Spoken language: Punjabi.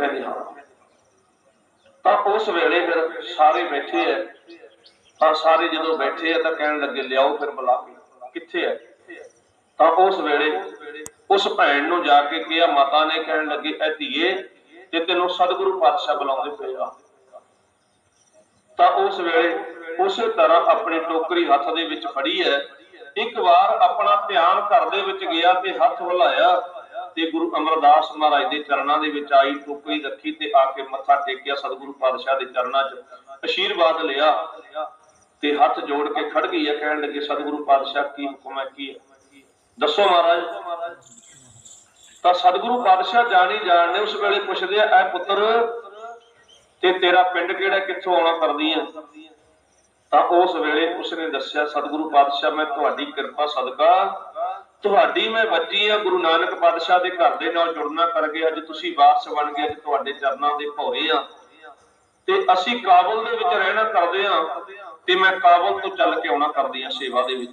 ਕਹਿੰਦੇ ਹਾਂ। ਤਾਂ ਉਸ ਵੇਲੇ ਫਿਰ ਸਾਰੇ ਬੈਠੇ ਐ। ਤਾਂ ਸਾਰੇ ਜਦੋਂ ਬੈਠੇ ਆ ਤਾਂ ਕਹਿਣ ਲੱਗੇ, ਲਿਆਓ ਫਿਰ ਬੁਲਾ ਕੇ। ਕਿੱਥੇ ਐ? ਤਾਂ ਉਸ ਵੇਲੇ ਉਸ ਭੈਣ ਨੂੰ ਜਾ ਕੇ ਕਿਹਾ, ਮਾਤਾ ਨੇ ਕਹਿਣ ਲੱਗੀ, ਐ ਧੀਏ ਤੇ ਤੈਨੂੰ ਸਤਿਗੁਰੂ ਪਾਤਸ਼ਾਹ ਬੁਲਾਉਂਦੇ ਪਏ ਆ। ਤਾਂ ਉਸ ਵੇਲੇ ਉਸੇ ਤਰ੍ਹਾਂ ਆਪਣੀ ਟੋਕਰੀ ਹੱਥ ਦੇ ਵਿੱਚ ਫੜੀ ਹੈ ਇੱਕ ਵਾਰ ਆਪਣਾ ਧਿਆਨ ਘਰ ਦੇ ਵਿੱਚ ਗਿਆ ਤੇ ਹੱਥ ਹਿਲਾਇਆ ਤੇ ਗੁਰੂ ਅਮਰਦਾਸ ਮਹਾਰਾਜ ਦੇ ਚਰਨਾਂ ਦੇ ਵਿੱਚ ਆਈ, ਟੋਕਰੀ ਰੱਖੀ ਤੇ ਆ ਕੇ ਮੱਥਾ ਟੇਕਿਆ, ਸਤਿਗੁਰੂ ਪਾਤਸ਼ਾਹ ਦੇ ਚਰਨਾਂ 'ਚ ਅਸ਼ੀਰਵਾਦ ਲਿਆ ਤੇ ਹੱਥ ਜੋੜ ਕੇ ਖੜ ਗਈ ਹੈ, ਕਹਿਣ ਲੱਗੇ, ਸਤਿਗੁਰੂ ਪਾਤਸ਼ਾਹ, ਕੀ ਹੁਕਮ ਹੈ, ਕੀ ਹੈ? ਦੱਸੋ ਮਹਾਰਾਜ। ਤਾਂ ਸਤਿਗੁਰੂ ਪਾਤਸ਼ਾਹ ਜਾਣੀ ਜਾਣਨੇ ਉਸ ਵੇਲੇ ਪੁੱਛਦੇ ਆ, ਐ ਪੁੱਤਰ, ਤੇ ਤੇਰਾ ਪਿੰਡ ਕਿਹੜਾ, ਕਿੱਥੋਂ ਆਉਣਾ ਕਰਦੀ ਹੈ? ਤਾਂ ਉਸ ਵੇਲੇ ਉਸਨੇ ਦੱਸਿਆ, ਸਤਿਗੁਰੂ ਪਾਤਸ਼ਾਹ, ਮੈਂ ਤੁਹਾਡੀ ਕਿਰਪਾ ਸਦਕਾ ਤੁਹਾਡੀ ਮੈਂ ਬੱਚੀ ਆ, ਗੁਰੂ ਨਾਨਕ ਪਾਤਸ਼ਾਹ ਦੇ ਘਰ ਦੇ ਨਾਲ ਜੁੜਨਾ ਕਰਕੇ ਅੱਜ ਤੁਸੀਂ ਵਾਰਸ ਬਣ ਗਏ ਅੱਜ ਤੁਹਾਡੇ ਚਰਨਾਂ ਦੇ ਭੌਰੇ ਆ। ਤੇ ਅਸੀਂ ਕਾਬਲ ਦੇ ਵਿੱਚ ਰਹਿਣਾ ਕਰਦੇ ਆ ਤੇ ਮੈਂ ਕਾਬਲ ਤੋਂ ਚੱਲ ਕੇ ਆਉਣਾ ਕਰਦੀ ਆ ਸੇਵਾ ਦੇ ਵਿੱਚ।